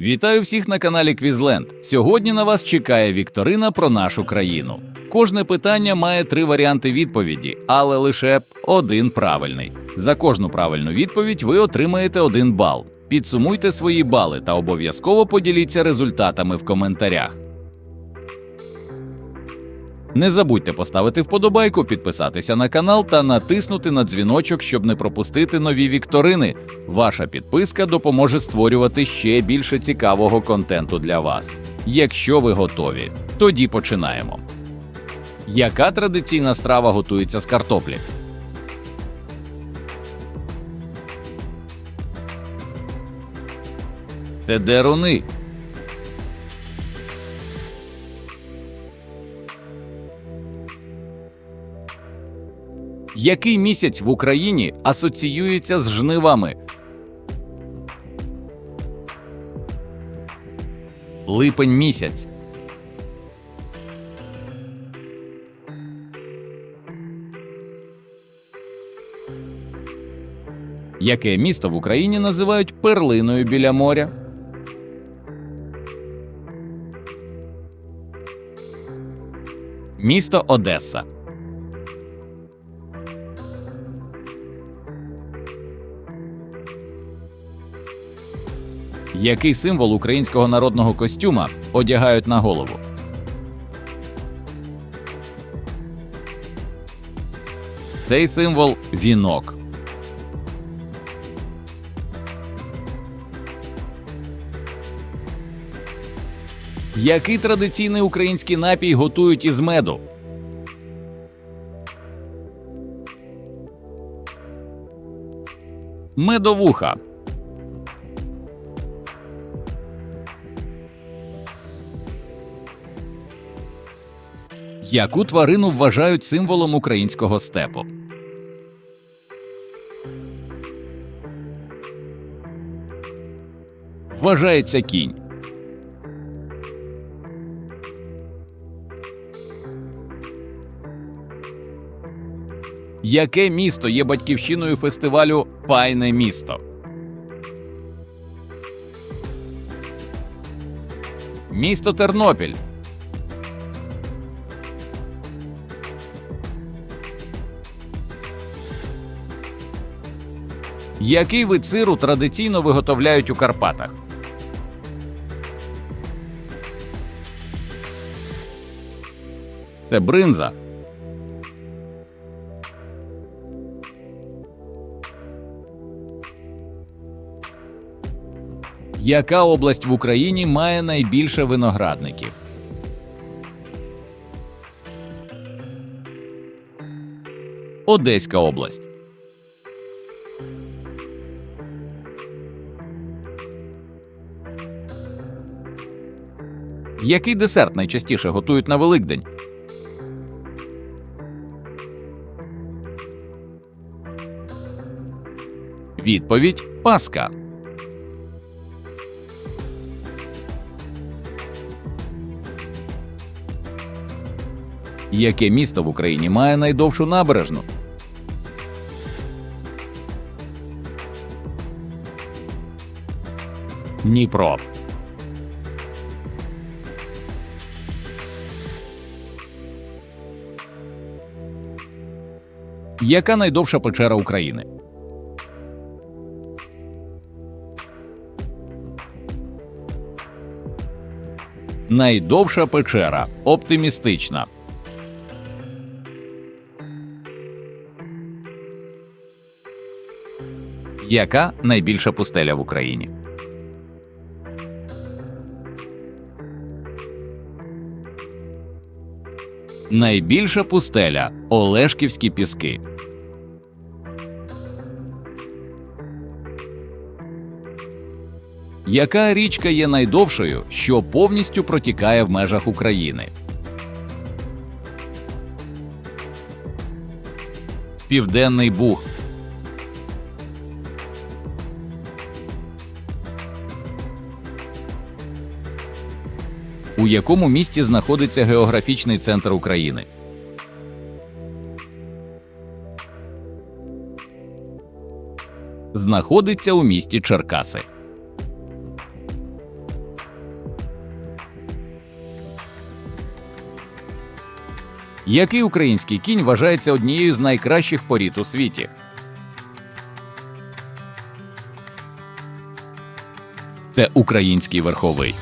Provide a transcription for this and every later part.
Вітаю всіх на каналі Квізленд. Сьогодні на вас чекає вікторина про нашу країну. Кожне питання має три варіанти відповіді, але лише один правильний. За кожну правильну відповідь ви отримаєте один бал. Підсумуйте свої бали та обов'язково поділіться результатами в коментарях. Не забудьте поставити вподобайку, підписатися на канал та натиснути на дзвіночок, щоб не пропустити нові вікторини. Ваша підписка допоможе створювати ще більше цікавого контенту для вас. Якщо ви готові, тоді починаємо. Яка традиційна страва готується з картоплі? Це деруни. Який місяць в Україні асоціюється з жнивами? Липень місяць. Яке місто в Україні називають перлиною біля моря? Місто Одеса. Який символ українського народного костюма одягають на голову? Цей символ вінок. Який традиційний український напій готують із меду? Медовуха. Яку тварину вважають символом українського степу? Вважається кінь. Яке місто є батьківщиною фестивалю Пайне місто? Місто Тернопіль. Який вид сиру традиційно виготовляють у Карпатах? Це бринза. Яка область в Україні має найбільше виноградників? Одеська область. Який десерт найчастіше готують на Великдень? Відповідь Паска. Яке місто в Україні має найдовшу набережну? Дніпро. Яка найдовша печера України? Найдовша печера оптимістична. Яка найбільша пустеля в Україні? Найбільша пустеля Олешківські піски. Яка річка є найдовшою, що повністю протікає в межах України? Південний Буг. У якому місті знаходиться географічний центр України? Знаходиться у місті Черкаси. Який український кінь вважається однією з найкращих порід у світі? Це український верховий.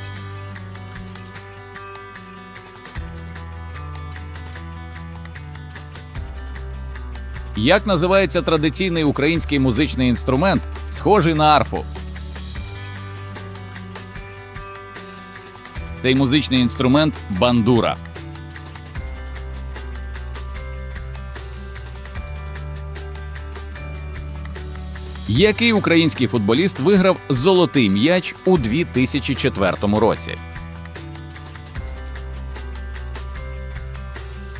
Як називається традиційний український музичний інструмент, схожий на арфу? Цей музичний інструмент бандура. Який український футболіст виграв золотий м'яч у 2004 році?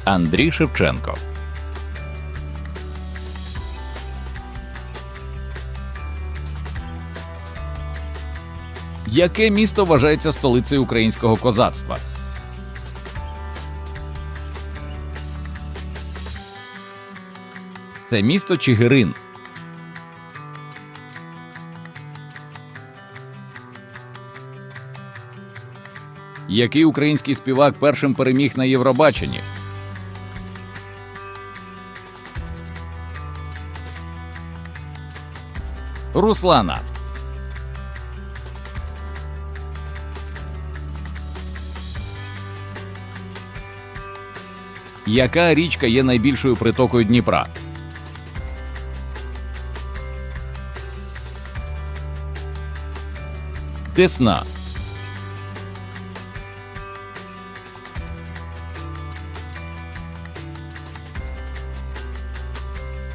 Андрій Шевченко. Яке місто вважається столицею українського козацтва? Це місто Чигирин. Який український співак першим переміг на Євробаченні? Руслана. Яка річка є найбільшою притокою Дніпра? Десна.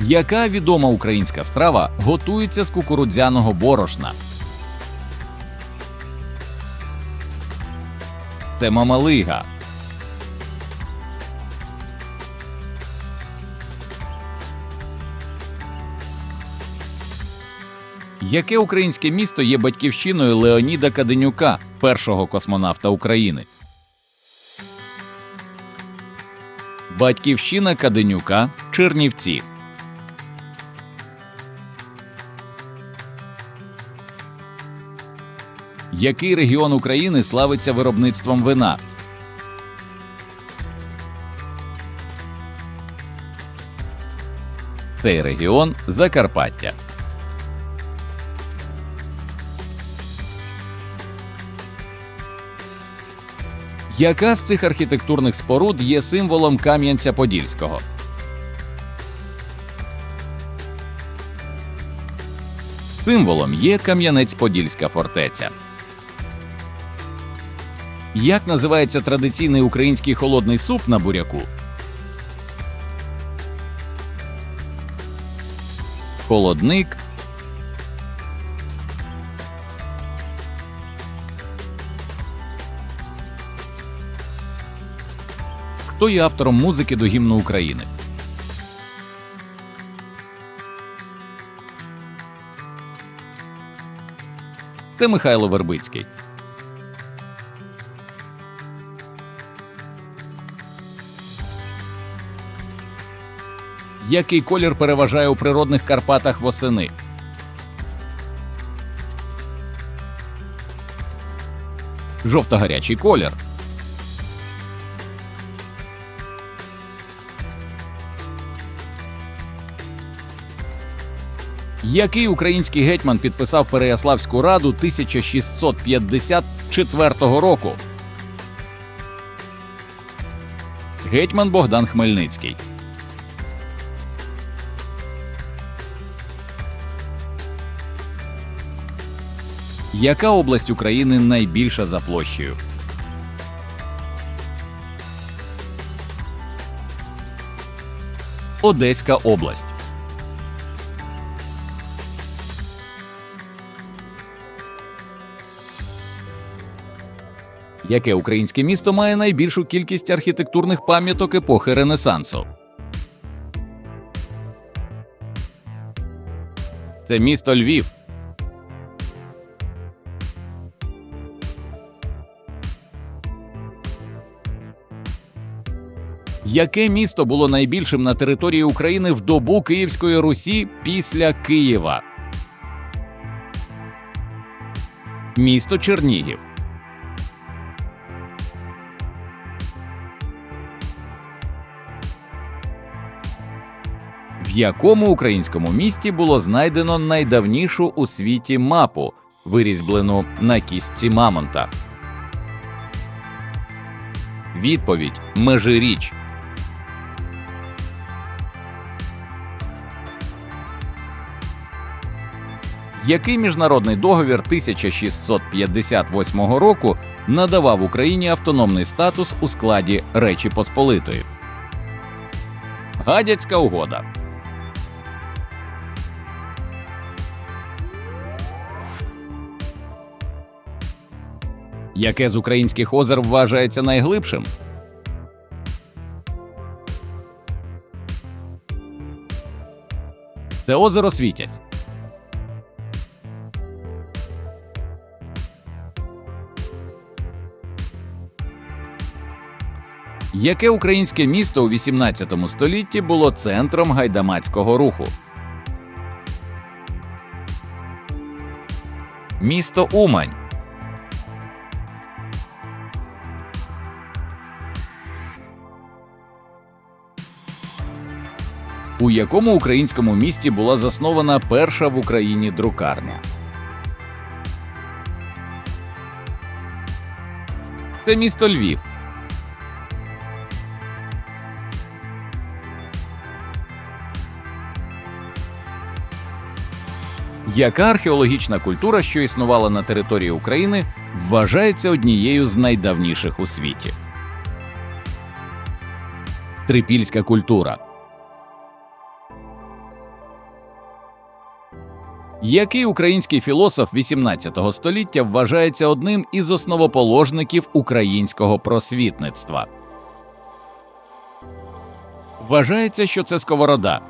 Яка відома українська страва готується з кукурудзяного борошна? Це мамалига. Яке українське місто є батьківщиною Леоніда Каденюка, першого космонавта України? Батьківщина Каденюка Чернівці. Який регіон України славиться виробництвом вина? Цей регіон Закарпаття. Яка з цих архітектурних споруд є символом Кам'янця-Подільського? Символом є Кам'янець-Подільська фортеця. Як називається традиційний український холодний суп на буряку? Холодник. Хто є автором музики до гімну України? Це Михайло Вербицький. Який колір переважає у природних Карпатах восени? Жовто-гарячий колір. Який український гетьман підписав Переяславську раду 1654 року? Гетьман Богдан Хмельницький. Яка область України найбільша за площею? Одеська область. Яке українське місто має найбільшу кількість архітектурних пам'яток епохи Ренесансу? Це місто Львів. Яке місто було найбільшим на території України в добу Київської Русі після Києва? Місто Чернігів. В якому українському місті було знайдено найдавнішу у світі мапу, вирізблену на кістці Мамонта? Відповідь Межиріч. Який міжнародний договір 1658 року надавав Україні автономний статус у складі Речі Посполитої? Гадяцька угода. Яке з українських озер вважається найглибшим? Це озеро Світязь. Яке українське місто у 18 столітті було центром гайдамацького руху? Місто Умань. У якому українському місті була заснована перша в Україні друкарня? Це місто Львів. Яка археологічна культура, що існувала на території України, вважається однією з найдавніших у світі? Трипільська культура. Який український філософ XVIII століття вважається одним із основоположників українського просвітництва? Вважається, що це сковорода.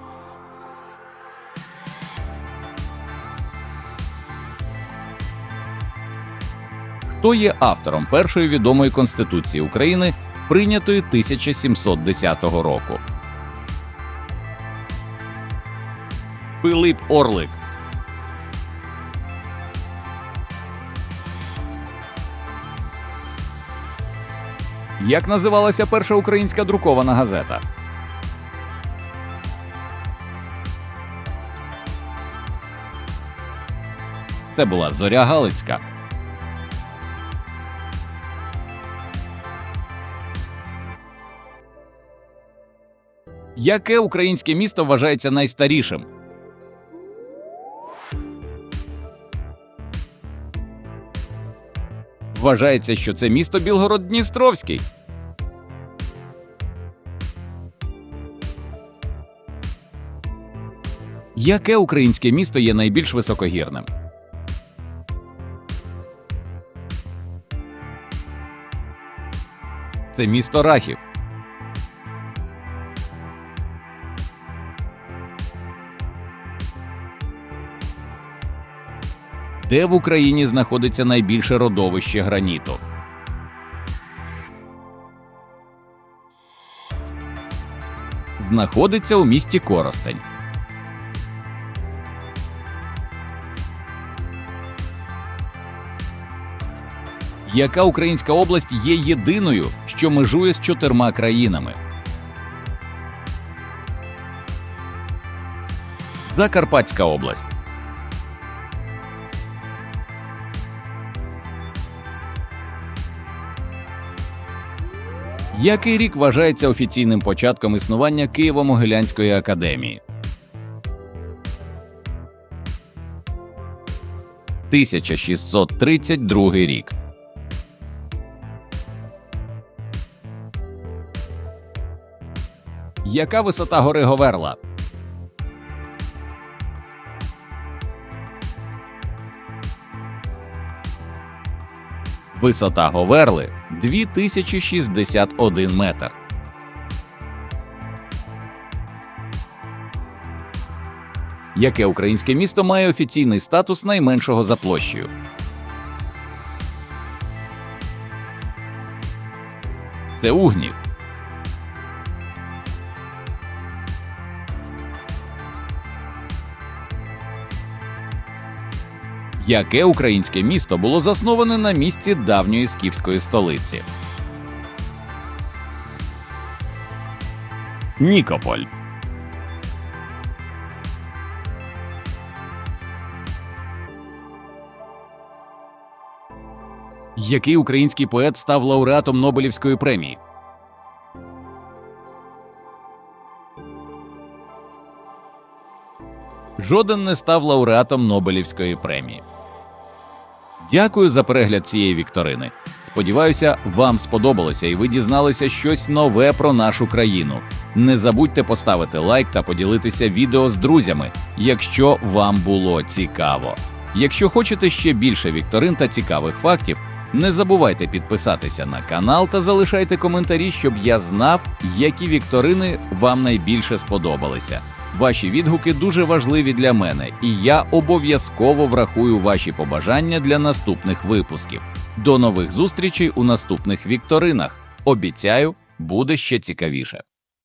Хто є автором першої відомої конституції України, прийнятої 1710 року? Пилип Орлик. Як називалася перша українська друкована газета? Це була Зоря Галицька. Яке українське місто вважається найстарішим? Вважається, що це місто Білгород-Дністровський. Яке українське місто є найбільш високогірним? Це місто Рахів. Де в Україні знаходиться найбільше родовище граніту? Знаходиться у місті Коростень. Яка українська область є єдиною, що межує з чотирма країнами? Закарпатська область. Який рік вважається офіційним початком існування Києво-Могилянської академії? 1632 рік. Яка висота гори Говерла? Висота Говерли 2061 метр. Яке українське місто має офіційний статус найменшого за площею? Це Угнів. яке українське місто було засноване на місці давньої скіфської столиці. Нікополь. Який український поет став лауреатом Нобелівської премії? Жоден не став лауреатом Нобелівської премії. Дякую за перегляд цієї вікторини. Сподіваюся, вам сподобалося і ви дізналися щось нове про нашу країну. Не забудьте поставити лайк та поділитися відео з друзями, якщо вам було цікаво. Якщо хочете ще більше вікторин та цікавих фактів, не забувайте підписатися на канал та залишайте коментарі, щоб я знав, які вікторини вам найбільше сподобалися. Ваші відгуки дуже важливі для мене, і я обов'язково врахую ваші побажання для наступних випусків. До нових зустрічей у наступних вікторинах. Обіцяю, буде ще цікавіше.